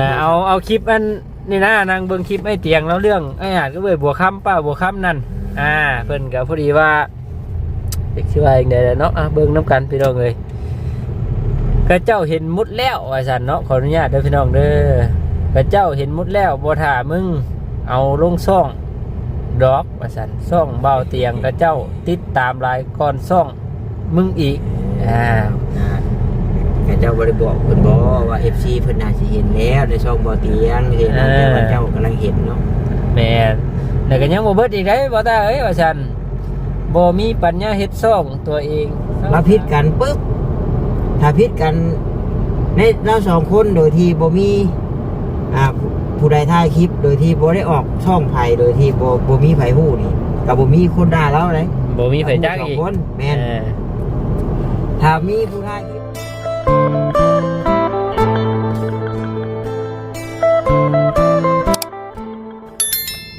อ่าเอาเอาคลิปอันนี่นะนางเบิ่งคลิปไอ้เตียงแล้วเรื่องไอ้อาจก็เว้ยบัวค่ำป้าบัวค่ำนั่นอ่าเพิ่นก็พอดีว่าเด็กชื่อว่าอย่างใดล่ะเนาะอะเบิ่งน้ำกันพี่น้องเลยกระเจ้าเห็นมุดแล้วว่าสันเนาะขออนุญาตเด้อพี่น้องเด้อกระเจ้าเห็นมุดแล้วบ่ถ่ามึงเอาลงซ่องดอกว่าสันซ่องเบาเตียงกระเจ้าติดตามลายก่อนซ่องมึงอีกอ่าอ่า แต่เจ้าบริบอกเพิ่นบอกว่า FC เพิ่นน่าสิเห็นแล้วในช่องบ่อเตียงเห็นแล้วแต่ว่าเจ้ากำลังเห็นเนาะแม่นแต่ก็ยังบ่เบิดอีกได้บ่ตาเอ้ยว่าซั่นบ่มีปัญญาเฮ็ดซ่องตัวเองมาพิดกันปุ๊บถ้าพิดกันในเราสองคนโดยที่บ่มีอ่าผู้ใดถ่ายคลิป โดยที่บ่ได้ออกช่องไผโดยที่บ่บ่มีไผฮู้นี่ก็บ่มีคนด่าเราเลยบ่มีไผจักอีกสงคนแม่นเออถ้ามีผู้ถ่าย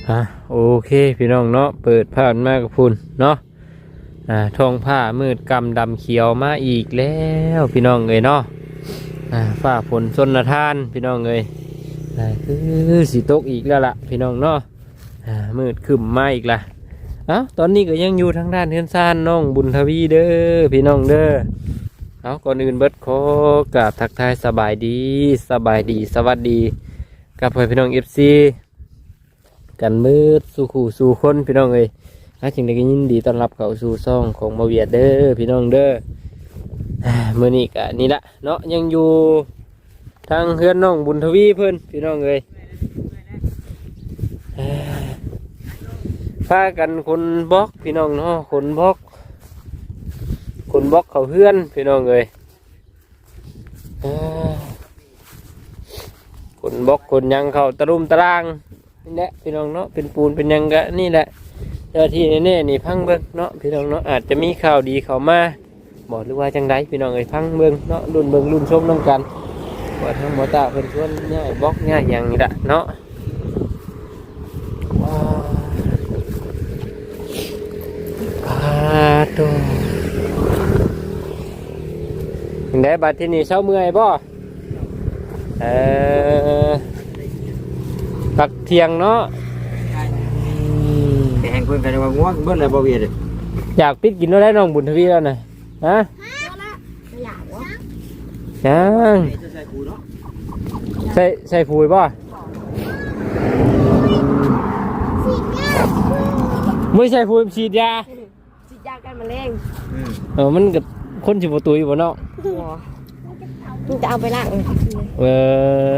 อะโอเคพี่น้องเนาะเปิดผ่านมากับพุ่นเนาะอ่าทองผ้ามืดกำดำเขียวมาอีกแล้วพี่น้องเอ้ยเนาะอ่าฝ้าฝนชนทานพี่น้องเอ้ยอือสิตกอีกแล้วล่ะพี่น้องเนาะอ่ามืดขึ้นมาอีกละเอ้าตอนนี้ก็ยังอยู่ทางด้านเฮือนซานน้องบุญทวีเด้อพี่น้องเด้อเอาก่อนอื่นเบิดขอกราบทักทายสบายดีสบายดีสวัสดีกับเพื่อนพี่น้องเอฟซี กันมืดสู่ขู่สู่คนพี่น้องเอ้ยฮะจึงได้ยินดีต้อนรับเข้าสู่ซ่องของมาเวียดเด้อพี่น้องเด้ออ่ามื่อนี้กะนี่ละเนาะยังอยู่ทางเฮือนน้องบุญทวีเพิ่อนพี่น้องเอ้ยอ่าพากันคนบล็อกพี่น้องเนาะคนบล็อกคนบล็อกเขาเฮือนพี่น้องเอ้ยคนบล็อกคนยังเขาตะรุมตะราง นี่แหละพี่น้องเนาะเป็นปูนเป็นยังกะนี่แหละเจ้าที่แน่ๆนี่พังเบิ้งเนาะพี่น้องเนาะอาจจะมีข่าวดีเข้ามาบอกหรือว่าจังไดพี่น้องเอ้ยพังเบิ้งเนาะรุ่นเบิ้งรุ่นชมน้ำกันว่าทั้งหมอตาเพิ่นชวนง่ายบล็อกง่ายอย่างนี้ละเนาะว้าวอาโตยังได้บัดที่นี่เช้าเมื่อยบ่เออ ปักเทียงเนาะอืมแต่แห่งเพิ่นก็จะว่าง่วงเบิดเลยบ่เวียดเลยอยากปิดกินแล้วได้น้องบุญทวีแล้วนะฮะอยากวะยังจะใส่คูเนาะใส่ใส่ปุ๋ยป่ะไม่ใช่ปุ๋ยฉีดยาฉีดยากันมะเร็งอืมเออมันกับคนฉิบตุยบ่เนาะมึงจะเอาไปล้าง เลยเอ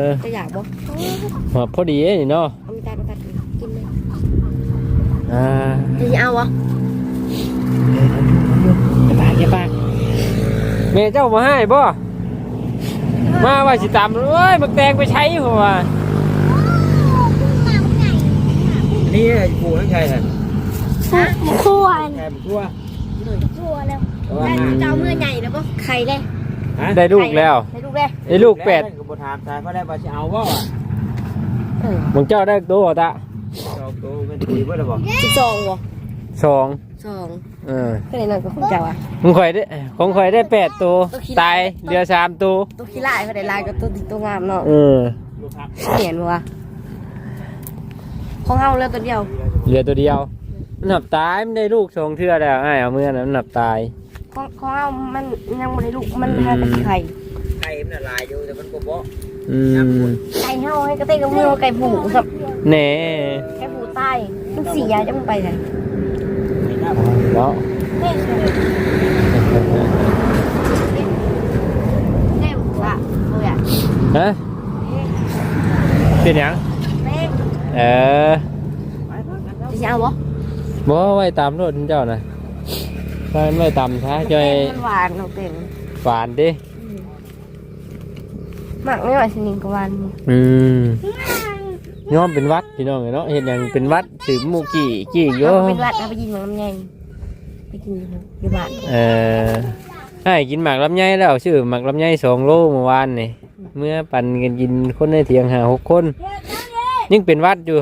อจะอยากบ่มาพอดีเอ้นี่เนาะเอาไปตายมาตัดกินเลยอ่าจะเอาวะอย่าปากอย่าปากแม่เจ้ามาให้บ่มาว่าสิตามเอ้ยมักแตงไปใช้หัวนี่คูทั้งใช่เลยคั่วแค่ทั่วคั่วแล้วแต่ว่าจะเอาเมื่อใหญ่แล้วก็ไข่เลย ฮะได้ลูกแล้วได้ลูกเลยไอ้ลูกแปดก็บ่ถามตายเพราะได้บ่สิเอาบ่อะเออมึงเจ้าได้ตัวตะจอกโตเป็นคุยเบิดแล้วบ่สิบสองวะสองสองเออก็เลยนั่นก็คงจะวะมึงข่อยได้ของข่อยได้แปดตัวตัวขี้ตายเหลือสามตัวตัวขี้ลายก็ได้ลายกับตัวติดตัวงามเนาะเออเห็นบ่วะของเฮาแล้วตัวเดียวเหลือตัวเดียวมันหนับตายมันได้ลูกสองเทื่อแล้วไอ้ายเอาเมื่อนั้นมันหนับตาย ของของเฮามันยังบ่ได้ลูกมันหาแต่ไข่ไข่มันลายอยู่แต่มันบ่บ่อืมไก่เฮาให้กระเตงกับมือไก่ผูกับแหน่ไก่ผูใต้มันเสียจะมันไปไหนแล้วแม่เลยแม่บอกว่าเมื่อฮะเป็นหยังแม่เออจะเอาบ่บ่ไว้ตามรถเจ้านะ ไว้ไว้ตามช้าจอยมันหวานเราเป็นฝานดิหมักไม่ไหวสนิงกวันอืมย้อมเป็นวัดพี่น้องเนาะเห็นอย่างเป็นวัดสืบหมูกี่กี่โยเราเป็นวัดเราไปกินหมักลำไยไปกินอยู่บ้านเออให้กินหมากลำไยแล้วชื่อหมากลำไยสองโลเมื่อวานนี่เมื่อปั่นกันกินคนในเถียงหาหกคนยังเป็นวัดอยู่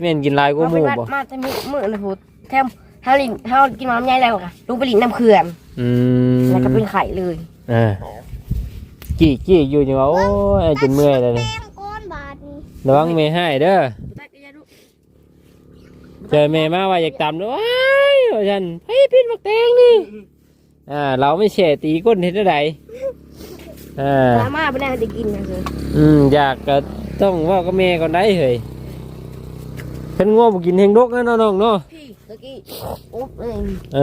แม่นกินหลายก็เราหเป็นมู่วัดบ่มาแต่มือมือนะพูดแทม เฮาลินเฮากินหมักลำไยแล้วค่ะลูกไปลินน้ำเขื่อนอืมแล้วก็เป็นไข่เลยเออกี่กี่อยู่จังว่าโอ้ยจนเมื่อยเลยนี่ระวังเมย์ให้เด้อตัดก็อย่าลูกเจอเมย์มาว่าอยากตำด้วยว้ายว่าฉันเฮ้ยพินบักแตงนี่อ่าเราไม่แช่ตีก้นเห็นได้ไดอ่าสามารถไม่ได้ได้กินนะเธออืมอยากก็ต้องเว่าก็เมย์ก่อนได้เฮ้ยเพิ่นงัวบ่กินเฮงดกนะน้องๆเนาะพี่ ตะกี้อุ๊บเลยเอ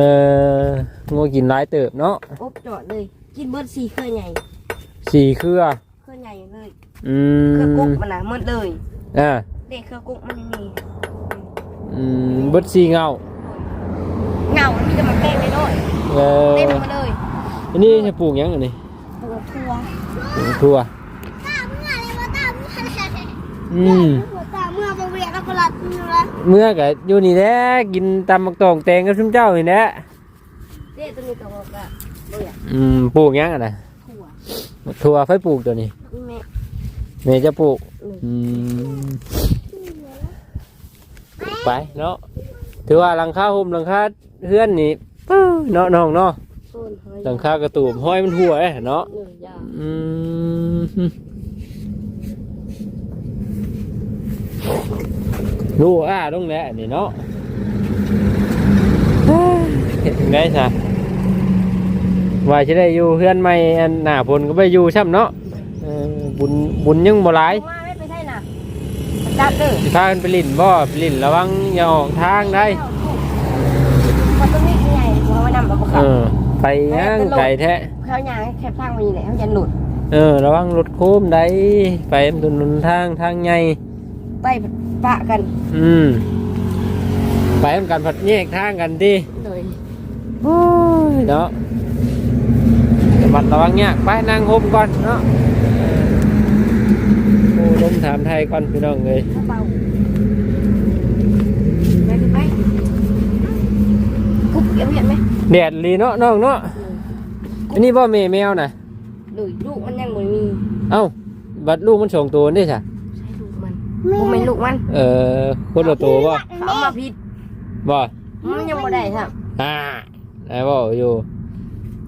องัวกินหลายเติบเนาะอุ๊บจอดเลย กินเบิร์ดสี่เครือใหญ่สี่เครือเครือใหญ่เลยอืเครือมกุ๊กมันนะหมดเลยอ่าเด็กเครือกุ๊กมันยังมีอืมเบิดสีเงาเงามันมีแต่มันแป้งไม่น้อยเออเต็มมาเลยอันนี้จะปลูกหยังอันนี้ปลูกทั่วปลูกทั่วตาเมื่ออะไรวะตาเมื่ออะไรอืมตาเมื่อมาเวี ยนแล้วก็รัดอยู่ละเมื่อก็อยู่นี่แหละกินตำมักตองแตงกับซุมเจ้านี่แหละเด็กตัวนี้ตัวก็เบื่ออืมปลูกหยังอะนะทั่วทั่วไฟปลูกตัวนี้แม่แม่จะปลูกอืมอืมไปเนาะถือว่าหลังคาห่มหลังคาเฮือนนี่ปื้อเนาะน้องเนาะต้นเฮ้ยหลังคากระตูมห้อยมันหัวเอ้เนาะเออยาอืม ดูอ่าตรงแหละนี่เนาะเห็นไงซะว่าจะได้อยู่เพื่อนใหม่อันหน้าพลก็ไปอยู่ช่ำเนาะเออบุญบุญยังบ่หลายมาไม่ไปได้น่ะจับเด้อสิพากันไปลิ่นบ่ไปลิ่นระวังอย่าออกทางได้มันต้องมีใหญ่หัวไว้นำแบบเอเขาอไปย่างไก่แท้เขายางแค่พังมีแหละเขาจะหลุดเออระวังรถโค้มได้ไปถนนทางทางใหญ่ไป ปะกันอืมไปทำการผัดแยกทางกันดิเลยโอ้ยเนาะระมัดระวังเนี่ยไปนั่งห่มก่อนเนาะโอ้ลมถามไทยก่อนพี่น้องเลยเบาไปไปกุ๊บเก็บเห็นไหมแดดลีเนาะน้องเนาะอันนี้บ่แม่แมวน่ะเลยลูกมันยังไม่มีเอ้าบัดลูกมันส่งตัวนี่จ้ะใช่ลูก มันกูไม่ลูกมันเออคนละตัวบ่เขาเอามาพิษบ่มันยังไม่ได้ครับอ่าได้บ่อยู่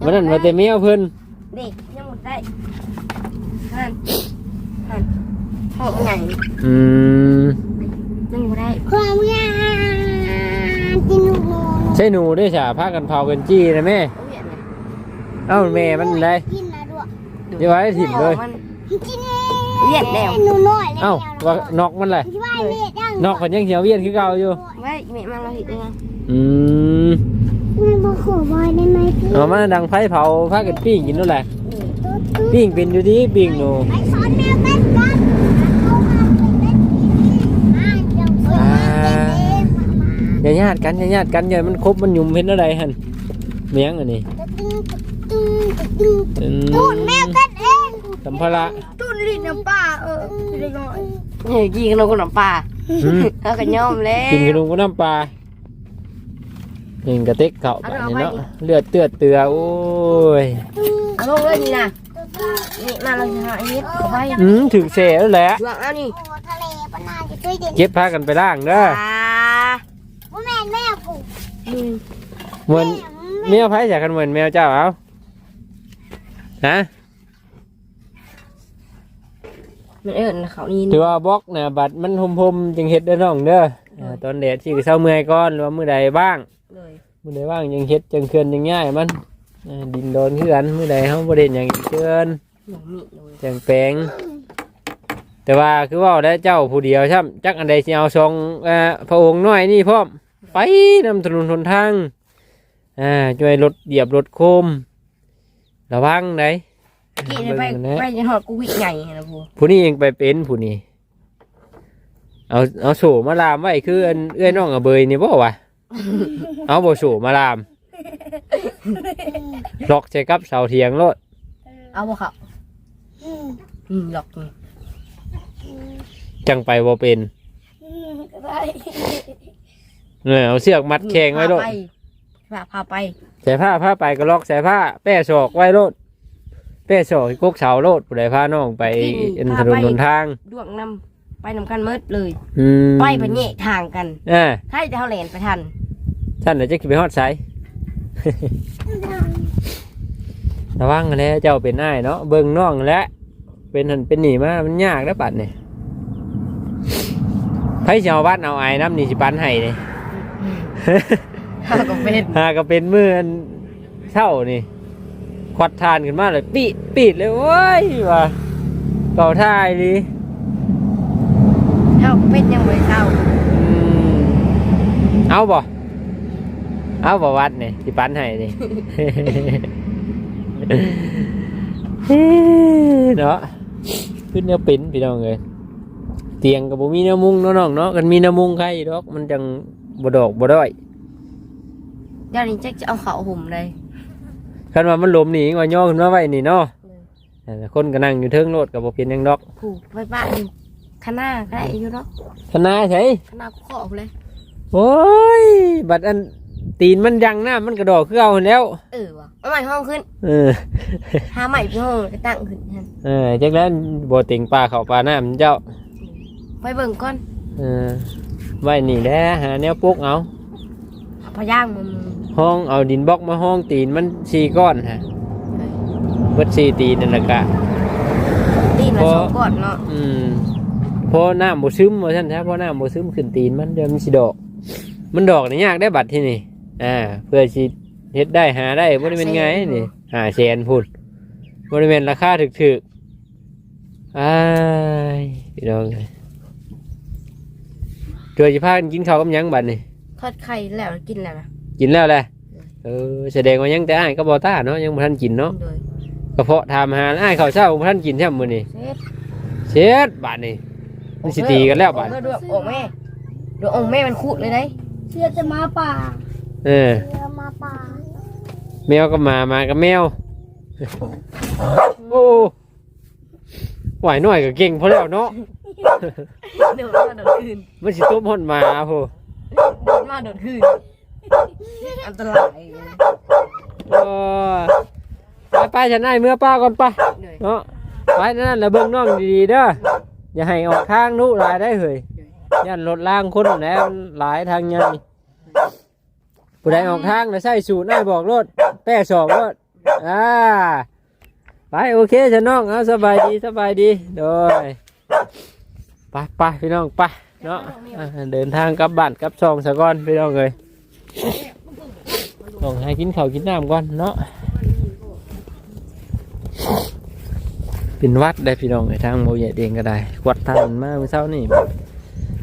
วันนั้นมาแต่แมวเพิ่นเด็กยังไม่ได้หันหันห้องใหญ่อืมยังไม่ได้ความงามกินหนูใช่หนูด้วยจ้ะพากันเผากันจี้นะแม่ เอาเห็นไหมเอ้าแม่มันได้กินนะด้วยเดี๋ยวไว้ถิ่มเลยมันกิน เวียดแล้วหนูน้อยแล้วเอ้าว่านอกมันเลยที่ว่าเวียดยังนอกคนยังเหี่ยวเวียนคือเก่าอยู่ไว้แม่มาเราเห็นยังไงอืมแม่บอกขอบอยได้ไหมพี่เอามาดังไฟเผาพากันปิ้งกินนั่นแหละปิ้งเป็นอยู่ดีปิ้งหนูไปสอนแมวเต้นกันเอามาเต้นอ่าเดี๋ยวสอนแมวเต้นเองมาอย่าญาติกันอย่าญาติกันอย่ามันครบมันยุ่มเห็นอะไรหันเมียงอันนี้ตึ้งตึ้งตึ้งอืมตูดแมวเต้นเอง สัมภาระตูดลิ้นน้ำปลาเออเล็กน้อยเฮ้ยกินขนมกับน้ำปลาอืมเขาก็ย่อมแล้วกินขนมกับน้ำปลากินกระเต็กเก่าแบบนี้เนาะเลือดเตือดเตือโอ้ยเอาลงเลยนี่นะนี่มาเราจะหาอันนี้เอาไว้อืมถึงเสแล้วแหละดวงเอานี่โอ้ทะเลปนานจะช่วยเด็กเก็บพากันไปล่างเด้ออ่าว่าแม่แม่ปลูกอืมเหมือนแมวไผ่จากกันเหมือนแมวเจ้าเอาฮะ มันเอิญเขานี่ถือว่าบล็อกนะบัตรมันหมๆจึงเฮ็ดได้อน้องเด้ออ่าตอนแดดสิเช้าเมื่อยก่อนหรือว่ามื้อใดบ้าง เลยมื้อใดบ้างยังเฮ็ดจังเคือนยังง่ายมันอ่าดินโดนคือกันมื้อใดเฮาบ่ได้หยังเคือนหนูมีเลยจังแปลงแต่ว่าคือเว่าได้เจ้าผู้เดียวช่ำจักอันใดสิเอาทรงเอ่อพระองค์น้อยนี่พร้อมไปนำถนนหนทางอ่าช่วยรถเหยียบรถโคมระวังไหนกี่ไปไปจะหอดกูวิ่งใหญ่นะพูผู้นี้เองไปเป็นผู้นี้เอาเอาโฉมาลามไว้คืออันเอื้อยน้องอะเบยนี่บ่วะเอาบ่โฉมาลามล็อกใส่กับเสาเทียงรถเอาบ่เขาอืมหลอกนี่จังไปบ่เป็นได้เนี่ยเอาเสือกมัดแข้งไว้รถพาไปพาพาไปใส่ผ้าผ้าไปก็ล็อกใส่ผ้า แป้ศอกไว้รถ แป้ศอกกกเสาโลดผู้ใดพาน้องไปเอ็นถนนหนทาง ดวงนำไปนำกันเมิดเลย อืมไปไปแยกทางกัน อ่าถ้าจะเขาแหลนไปทันท่านเดี๋ยวจะขี่ไปฮอดไส ระวังกันแหล้วเจ้าเป็นอ้ายเนาะเบิ่งน้องแหล้วเป็นหันเป็นหนีมามันยากแล้วปัดเนี่ยใครสิเอาบ้านเอาไอ้น้ำนี่สิปันให้นี่ เขาก็เป็น หาก็เป็นมืออันเช่านี่ ควัดทานขึ้นมาเลยปีดปีดเลยโว้ยว่าเก่าท่ายดิเขาก็เป็นยังไม่เศร้าอืมเอาบ่เอาบ่วัดนี่สิปันให้นี่ เนาะขึ้นแนวปิ้นพี่น้องเลยเตียงกับบ่มีแนวมุงเนาะน้องเนาะกันมีแนวมุงใครดอก มันจังบ่ดอกบ่ด้อยเดี๋ยวนี้แจ็คจะเอาเขาห่มเลย คันว่ามันหลมหนีว่าย่อขึ้นมาไว้นี่เนาะแต่คนก็นั่งอยู่เทิงโลดกับบ่เป็นหยังดอกผูกไว้บ้านอยู่ข้างหน้าก็ได้อยู่เนาะคณะใช่ข้างหน้ากูขอบเลย โอ้ย บัดอันตีนมันยังหน้ามันกระดอกคือเอาหั่นแล้วเออวะเอาใหม่ห้องขึ้น เออ หาใหม่พี่ห้องก็ตั้งขึ้นนั่นเออจักแล้วบ่ติงปลาเข้าปลาน้ำเจ้า ไปเบิ่งก่อนเออไว้นี่แหละหาแนวปลุกเอาเอาพะย่างมัน ห้องเอาดินบล็อกมาห้องตีนมันสี่ก้อนฮะเบิดสี่ตีนนั่นแหละกะตีนมาพอสองก่อนเนาะอืมพอน้ำบ่ซึมว่าซั่นแท้พอน้ำบ่ซึมขึ้นตีนมันเดี๋ยวมันสิดอก มันดอกนี่ยากได้บัดที่นี่ อ่า เพื่อสิเฮ็ดได้หาได้บ่ได้เป็นไงนี่หาแสนพุ่นบ่ได้เป็นราคาถึกๆอ้ายพี่น้องเอ้ยเจอสิพากันกินข้าวกับหยังบัดนี่ทอดไข่แล้วกินแล้วนะ กินแล้วแหละเออแสดงว่ายังแต่อ้ายก็บ่ต้าเนาะยังบ่ทันกินเนาะโดยกระเพาะถามหาอ้ายข้าวเช้าบ่ทันกินแท้มื้อนี้เซ็ตเช็ดบาดนี่มันสิตีกันแล้วบาดเออดูโอ่งแม่ดูโอ่งแม่มันขุดเลยได้เชื่อจะมาป่าเออเชื่อมาป่าแมวก็มามากับแมวโอ้ไหวหน่อยก็เก่งพอแล้วเนาะเดี๋ยวมาโดดคืนมันสิต้มหอนมาโหมาโดดคืน อันตรายโอ้ไปไปฉันได้เมื่อป้าก่อนไปเลยเนาะไปนั่นแหละเบิ่งน้องดีๆเด้ออย่าให้ออกทางนู้หลายได้เฮ้ยยันรถล่างคนแล้วหลายทางใหญ่ผู้ใดออกทางแล้วใส่สูตรได้บอกรถแป้สองรถอ่าไปโอเคฉันน้องเอาสบายดีสบายดีโดยไปไปพี่น้องไปเนาะอ่าเดินทางกลับบ้านกลับซองสะก้อนพี่น้องเลย ต้องให้กินข้าวกินน้ำก่อนเนาะเป็นวัดได้พี่น้องไอ้ทางโมเยเองก็ได้วัดทานมาเมื่อเช้านี่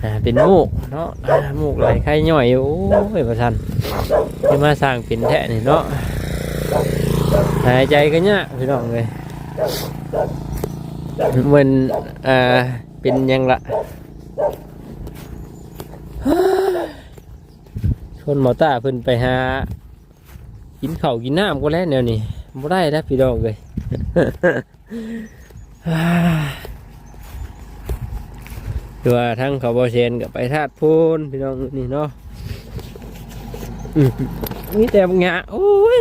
อ่าเป็นมูกเนาะอ่ามูกไหลไข่ย่อยโอ้ยประชันที่มาสร้างเป็นแท้นี่เนาะหายใจก็ยากพี่น้องเลยมันอ่าเป็นยังละ ชนหมอตาเพิ่นไปหา กินข้าวกินน้ำก็แล้วแนวนี้บ่ได้แล้วพี่น้องเลยคือว่าทั้งเขาบอเชนกับไปธาตุพูนพี่น้องนี่เนาะอืมมีแต่บางอย่างโอ้ย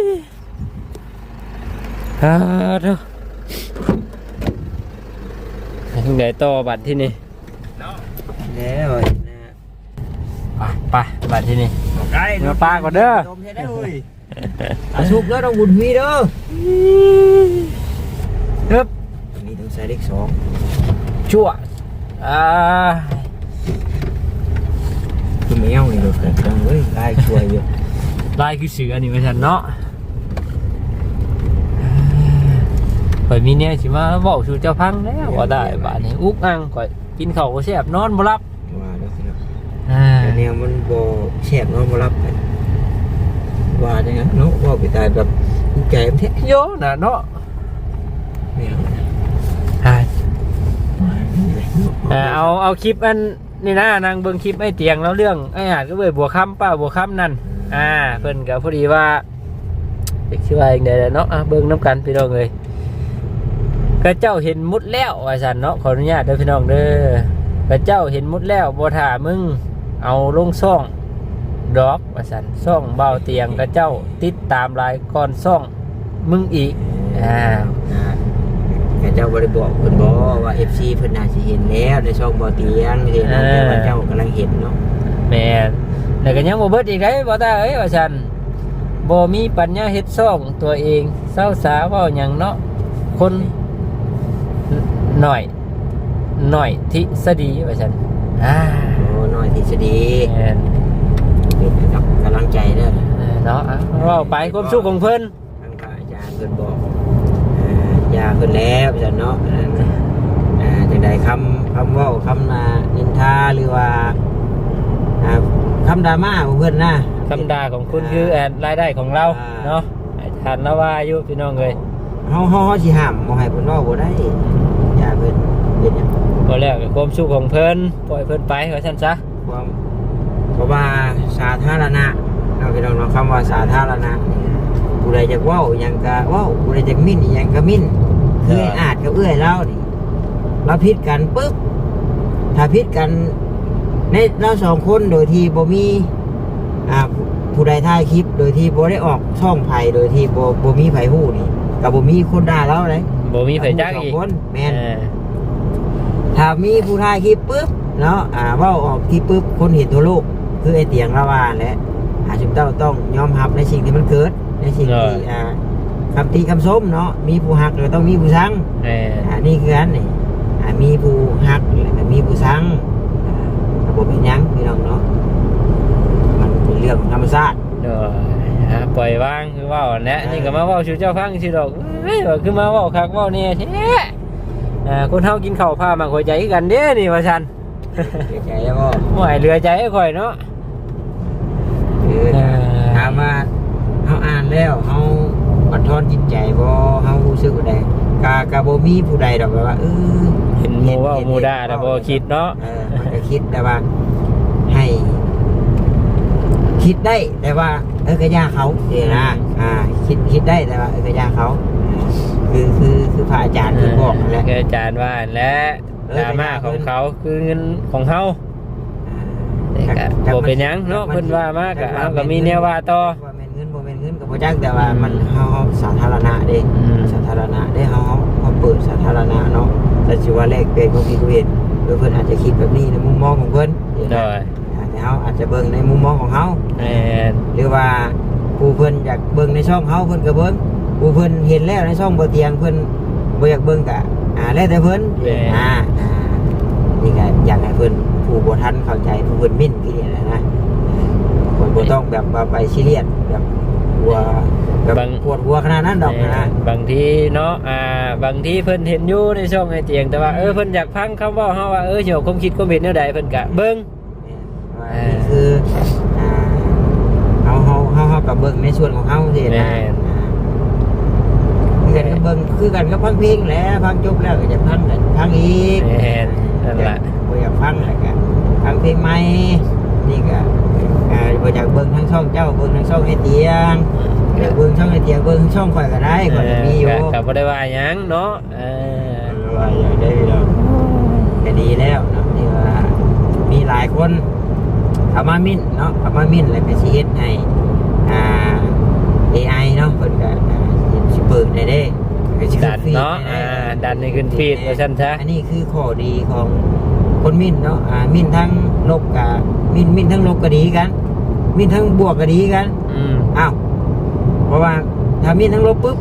ฮ่าเถอะทางไหนต่อบัตรที่นี่แล้วนะไปไปบัตรที่นี่ ไก่เนื้อปลาก่อนเด้อ ดมใช่ได้เลยอาสุกแล้วต้องบุญมีเด้อฮึบมีต้องใส่เลขสองชั่วอ่าคือแมวนี่เราเกิดจังเว้ยไล่ช่วยอยู่ลายคือเสือนี่ไม่ทันเนาะข่อยมีเนี่ยสิมาบอกสู่เจ้าพังแล้วว่าได้บาดนี้อุกอังข่อยกินข้าวก็แซ่บนอนบ่หลับ ว่าแล้วสิเนาะ อ่า แต่แนวมันบ่แซ่บเนาะบ่รับกันว่าจังงั้นเนาะว่าไปตายแบบกูใจมันแท้โยน่ะเนาะแมวอ่าอ่าเอาเอาคลิปอันนี่นะนางเบิ่งคลิปไอ้เตียงแล้วเรื่องไอ้อาจก็เว้ยบัวค่ำป้าบัวค่ำนั่นอ่าเพิ่นก็พอดีว่าเด็กชื่อว่าอย่างใดแหละเนาะอะเบิ่งน้ำกันพี่น้องเอ้ยก็เจ้าเห็นมุดแล้วว่าซั่นเนาะขออนุญาตเด้อพี่น้องเด้อก็เจ้าเห็นมุดแล้วบ่ท่ามึง เอาลงซ่องดอกว่าซั่นซ่องเบาเตียงก็เจ้าติดตามรายก่อนซ่องมึงอีกอ่าแต่เจ้าบริบอกเพิ่นบอกว่า FC เพิ่นน่าสิเห็นแล้วในช่องบ่อเตียงเห็นแล้วแต่ว่าเจ้ากำลังเห็นเนาะแม่นแต่ก็ยังบ่เบิดอีกได้บ่ตาเอ้ยว่าซั่นบ่มีปัญญาเฮ็ดซ่องตัวเองเศร้าสาเว้าหยังเนาะคนหน่อยหน่อยทิสดีว่าซั่นอ่าโอ้น้อยอยทฤษฎีแม่นเป็นกับกำลังใจเด้อเออเนาะอะเว้าไปความสุขของเพิ่นทางพระอาจารย์เพิ่นบอกอ่ายาเพิ่นแล้วจันเนาะอ่าอ่าจังใดคำคำเว้าคำนานินทาหรือว่าอ่าคำดราม่าของเพิ่นนะ คำด่าของคุณคือแอดรายได้ของเราอ่า เนาะอาจารย์นว่าอยู่พี่น้องเอ้ยเฮาเฮาเฮาสิห้ามบ่ให้เพิ่นเว้าบ่ได้อย่าเพิ่นเป็นหยังก็แล้วก็ความสุขของเพิ่นปล่อยเพิ่นไปว่าซั่นซะความ เพราะว่าสาธารณะเราพี่น้องเนาะคำว่าสาธารณะนี่ผู้ใดจะเว้าหยังก็เว้าผู้ใดจะมิ่นหยังก็มิ่นคือไอ้อาจกับเอื้อยเรานี่เราผิดกันปึ๊บถ้าผิดกันในเราสองคนโดยที่บ่มีอ่าผู้ใดถ่ายคลิป โดยที่บ่ได้ออกช่องไผโดยที่บ่บ่มีไผฮู้นี่ก็บ่มีคนด่าเราเลยบ่มีไผจักสองอีกคนแม่นเออถ้ามีผู้ถ่ายคลิปปุ๊บเนาะอ่าเว่าออกที่ปุ๊บคนเห็นทั่วโลก คือไอเตียงละวาแหละอาชุมเต้าต้องยอมรับในสิ่งที่มันเกิดในสิ่งที่อ่าคำตีคำส้มเนาะมีผู้หักก็ต้องมีผู้ชังแม่นอ่านี่คืออันนี่อ่ามีผู้หักแล้วก็มีผู้ชังอ่าระบบเป็นหยังพี่น้องเนาะมันเป็นเรื่องของธรรมชาติเด้ออะปล่อยวางคือเว้าอันเนี้ยนี่ก็มาเว้าสู่เจ้าฟังสิดอกเอ้ยว่าคือมาเว้าคักเว้าแน่แท้อ่าคนเฮากินข้าวผ้ามาหัวใจกันเด้นี่ว่าซั่นเสียใจแล้วก็บ่ให้เหลือใจให้ข่อยเนาะ คือเออถามว่าเขาอ่านแล้วเขาบันทอนจิตใจบ่เขารู้สึกว่าใดกากาบ่มีผู้ใดดอกแบบว่าเออเห็นหมู่เว้าหมู่ด่าแต่บ่คิดเนาะเออมันก็คิดแต่ว่าให้ คิดได้แต่ว่า เออกระยาเขาเดี๋ยวนะอ่า คิดคิดได้แต่ว่า เออกระยาเขาคือคือคือพระอาจารย์คือบอกนั่นแหละคืออาจารย์ว่าและเออดราม่าของเขาคือเงินของเฮา อ่าแต่ก็บ่เป็นหยังเนาะเพิ่นว่ามากก็เอาก็มีแนวว่าต่อ ว่าแม่นเงินบ่แม่นเงินก็บ่จักแต่ว่ามันเฮาสาธารณะเด้อืม สาธารณะได้เฮาเฮาเปิดสาธารณะเนาะแต่สิว่าแลกเปลี่ยนความคิดเห็นโดยเพิ่นอาจจะคิดแบบนี้ในมุมมองของเพิ่นโดยแต่เฮาอาจจะเบิ่งในมุมมองของเฮา แม่นหรือว่าผู้เพิ่นอยากเบิ่งในช่องเฮาเพิ่นก็เบิ่งผู้เพิ่นเห็นแล้วในช่องบ่เตียงเพิ่นบ่อยากเบิ่งก็อ่าแล้วแต่เพิ่นอ่าอ่านี่ก็อยากให้เพิ่น ผู้บ่ทันเข้าใจผู้เพิ่นมิ่นที่นี่นะนะคนบ่ต้องแบบว่าไปซีเรียสแบบหัวแบบปวดหัวขนาดนั้นดอกนะ บางทีเนาะอ่าบางทีเพิ่นเห็นอยู่ในช่องไอเตียง แต่ว่าเออเพิ่นอยากฟังคำเว่าเฮาว่าเออเดี๋ยวความคิดความเห็นแนวใดเพิ่นก็เบิ่ง ว่านี่คืออ่าเฮาเฮาเฮาเฮากับเบิ่งในส่วนของเฮาสิแม่นะนคือ กันก็เบิ่งคือกันก็ฟังเพลงแหล้วฟังจบแล้วก็จะฟังกันฟังอีกแม่นนั่นล่ะบ่อยากฟังแล้วก็ฟังเพลงใหม่นี่ก็อ่าบ่อยากเบิ่งทั้งช่องเจ้าเบิ่งทั้งช่องไอเตียงอยากเบิ่งช่องไอเตียงเบิ่งช่องข่อยก็ได้ข่อยก็มีอยู่ก็บ่ได้ว่าหยังเนาะเออว่าอยากได้แล้วก็ดีแล้วเนาะที่ว่ามีหลายคนเข้ามามิ่นเนาะเข้ามามิ่นแล้วก็สิเฮ็ดให้อ่า AI เนาะเพิ่นก็ ปิดได้เด้ก็สิขึ้ดันฟีดเนาะได้อ่าเด้ดันให้ขึ้นฟีดว่าซั่นซะอันนี้คือข้อดีของคนมิ่นเนาะอ่ามิ่นทั้งลบกับมิ่นมิ่นทั้งลบก็ดีกัน มิ่นทั้งบวกก็ดีกันอืมอ้าวเพราะว่าถ้ามิ่นทั้งลบปุ๊บ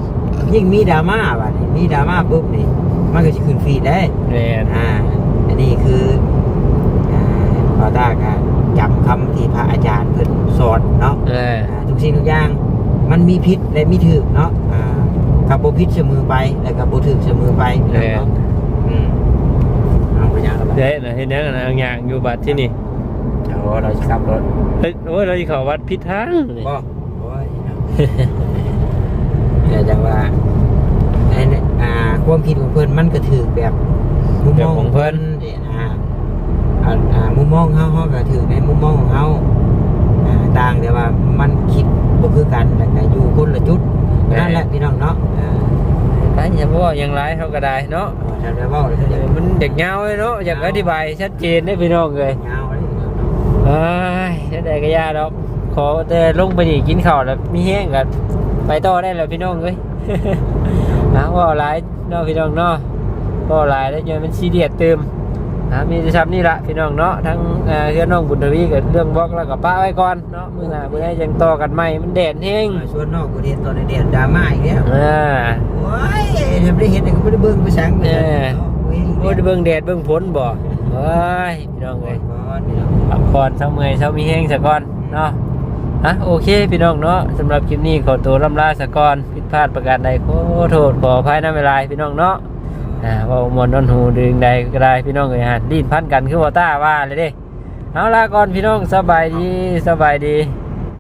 ยิ่งมีดราม่าว่ะนี่มีดราม่าปุ๊บนี่มันก็จะขึ้นฟีดได้แม่นอ่าอันนี้คืออ่าพอตาก็จำคำที่พระอาจารย์เพิ่นสอนเนาะเอออ่าทุกสิ่งทุกอย่างมันมีพิษและมีถึกเนาะอ่า กับโบพิษเสมอไปและกับโบถึกเสมอไปเนาะอืมเอาไปยังกันเด้นะเฮ็ดหยังนะย่างอยู่บัดที่นี่เอาเราจะขับรถเฮ้ยโอ้ยเราสิเข้าวัดผิดทางนี่บ่โอ้ยเดี๋ยวจังว่าไอ้เนี่ยอ่าความคิดของเพิ่นมันก็ถือแบบมุมมองของเพิ่นเนี่ยนะอ่าอ่ามุมมองเฮาเฮาก็ถือในมุมมองของเฮาอ่าต่างแต่ว่ามันคิดบ่คือกันแต่ก็อยู่คนละจุด นั่นแหละพี่น้องเนาะอ่าไปอย่าบ่อย่างไรเฮาก็ได้เนาะทำได้เว้าเลยคือเอจะอมันเด็กเงาเลยเนาะอยากอธิบายชัดเจนได้พี่น้องเลยยาวเลยเอ้ยจะได้ก็ยาดอกขอแต่ลงไปนี่กินข้าวแล้วมีแห้งกันไปต่อได้แล้วพี่น้องเอ้ยนะว่าหลายเนาะพี่น้องเนาะว่าหลายแล้วยังมันซีเรียสเติม นะมีจะทำนี่ละพี่น้องเนาะทั้งเอ่อเพื่อนน้องบุญทวีกับเรื่องบล็อกแล้วก็ป้าไว้ก่อนเนาะมื้อหน้ามื้อนี้ยังต่อกันใหม่มันแดดแห้งส่วนนอกประเทศตอนนี้เดือดดราม่าอีกแล้วอ่าโอ้ยทำได้เห็นแต่ก็ไม่ได้เบิ่งไปสังเลยโอ้ยเบิ่งแดดเบิ่งฝนบ่เอเอ้ยพี่น้องเอ้ยก่อนพี่น้องพักผ่อนเช้าเมื่อยเช้ามีแห้งสะก่อนเนาะอะโอเคพี่น้องเนาะสำหรับคลิปนี้ขอตัวลำลาสะก่อนผิดพลาดประการใดขอโทษขออภัยนะเวลาพี่น้องเนาะ อ่าว่ามวนนอนหูดึงใดก็ได้พี่น้องเอ้ยฮะดิ้นพันกันคือว่าต้าว่าเลยเด้เอาลาก่อนพี่น้องสบายดีสบายดี